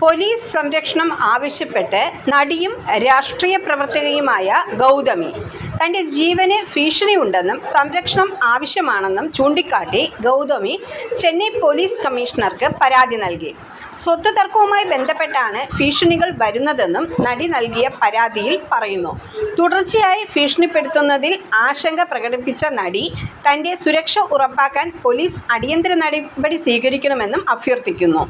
Police സംരക്ഷണം ആവശ്യപ്പെട്ട് നടിയും രാഷ്ട്രീയ പ്രവർത്തകയുമായ ഗൗതമി തന്റെ ജീവന് ഭീഷണിയുണ്ടെന്നും സംരക്ഷണം ആവശ്യമാണെന്നും ചൂണ്ടിക്കാട്ടി ഗൗതമി ചെന്നൈ പോലീസ് കമ്മീഷണർക്ക് പരാതി നൽകി. സ്വത്ത് തർക്കവുമായി ബന്ധപ്പെട്ടാണ് ഭീഷണികൾ വരുന്നതെന്നും നടി നൽകിയ പരാതിയിൽ പറയുന്നു. തുടർച്ചയായി ഭീഷണിപ്പെടുത്തുന്നതിൽ ആശങ്ക പ്രകടിപ്പിച്ച നടി തന്റെ സുരക്ഷ ഉറപ്പാക്കാൻ പോലീസ് അടിയന്തര നടപടി സ്വീകരിക്കണമെന്നും അഭ്യർത്ഥിക്കുന്നു.